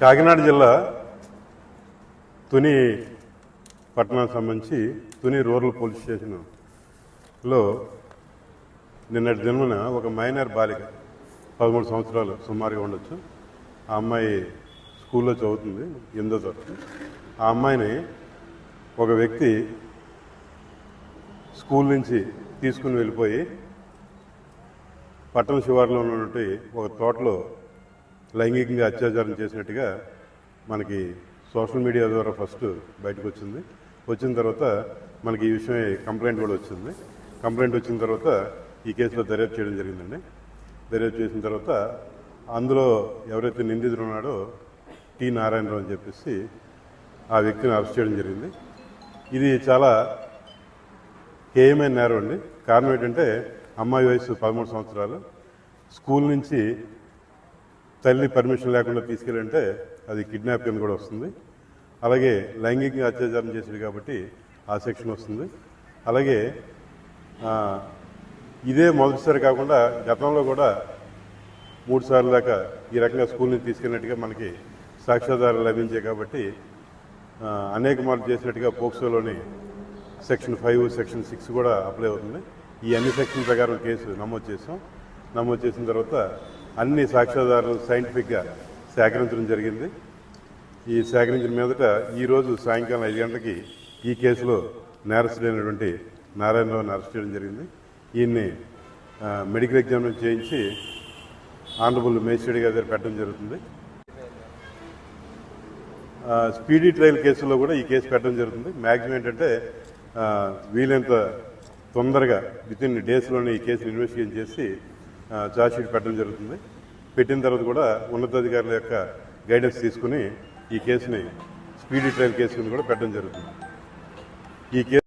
కాకినాడ జిల్లా తుని పట్టణానికి సంబంధించి తుని రూరల్ పోలీస్ స్టేషన్లో నిన్నటి జన్మన ఒక మైనర్ బాలిక పదమూడు సంవత్సరాలు సుమారుగా ఉండొచ్చు. ఆ అమ్మాయి స్కూల్లో చదువుతుంది ఎనిమిదో తరగతి. ఆ అమ్మాయిని ఒక వ్యక్తి స్కూల్ నుంచి తీసుకుని వెళ్ళిపోయి పట్టణ శివారులో ఉన్నటువంటి ఒక తోటలో లైంగికంగా అత్యాచారం చేసినట్టుగా మనకి సోషల్ మీడియా ద్వారా ఫస్ట్ బయటకు వచ్చింది. వచ్చిన తర్వాత మనకి ఈ విషయం కంప్లైంట్ కూడా వచ్చింది. కంప్లైంట్ వచ్చిన తర్వాత ఈ కేసులో దర్యాప్తు చేయడం జరిగిందండి. దర్యాప్తు చేసిన తర్వాత అందులో ఎవరైతే నిందితుడు ఉన్నాడో టి నారాయణరావు అని చెప్పేసి ఆ వ్యక్తిని అరెస్ట్ చేయడం జరిగింది. ఇది చాలా హేయమైన నేరం అండి. కారణం ఏంటంటే అమ్మాయి వయసు పదమూడు సంవత్సరాలు. స్కూల్ నుంచి తల్లి పర్మిషన్ లేకుండా తీసుకెళ్ళంటే అది కిడ్నాప్ కింద కూడా వస్తుంది. అలాగే లైంగికంగా అత్యాచారం చేసేవి కాబట్టి ఆ సెక్షన్ వస్తుంది. అలాగే ఇదే మొదటిసారి కాకుండా గతంలో కూడా మూడు సార్లు దాకా ఈ రకంగా స్కూల్ నుంచి తీసుకెళ్ళినట్టుగా మనకి సాక్ష్యాధారాలు లభించాయి కాబట్టి అనేక మార్లు చేసినట్టుగా పోక్సోలోని సెక్షన్ ఫైవ్ సెక్షన్ సిక్స్ కూడా అప్లై అవుతుంది. ఈ అన్ని సెక్షన్ ప్రకారం కేసు నమోదు చేసాం. నమోదు చేసిన తర్వాత అన్ని సాక్ష్యాధారాలు సైంటిఫిక్గా సేకరించడం జరిగింది. ఈ సేకరించిన మీదట ఈరోజు సాయంకాలం ఐదు గంటలకి ఈ కేసులో నేరస్తుడైనటువంటి నారాయణరావుని అరెస్ట్ చేయడం జరిగింది. ఈయన్ని మెడికల్ ఎగ్జామినేషన్ చేయించి ఆనరబుల్ మేజిస్ట్రేట్ గారి దగ్గర పెట్టడం జరుగుతుంది. స్పీడీ ట్రయల్ కేసులో కూడా ఈ కేసు పెట్టడం జరుగుతుంది. మ్యాక్సిమం ఏంటంటే వీలైనంత తొందరగా విత్ ఇన్ డేస్లోనే ఈ కేసును ఇన్వెస్టిగేషన్ చేసి ఛార్జ్ షీట్ పెట్టడం జరుగుతుంది. పెట్టిన తర్వాత కూడా ఉన్నతాధికారుల యొక్క గైడెన్స్ తీసుకుని ఈ కేసుని స్పీడీ ట్రయల్ కేసుని కూడా పెట్టడం జరుగుతుంది. ఈ కేసు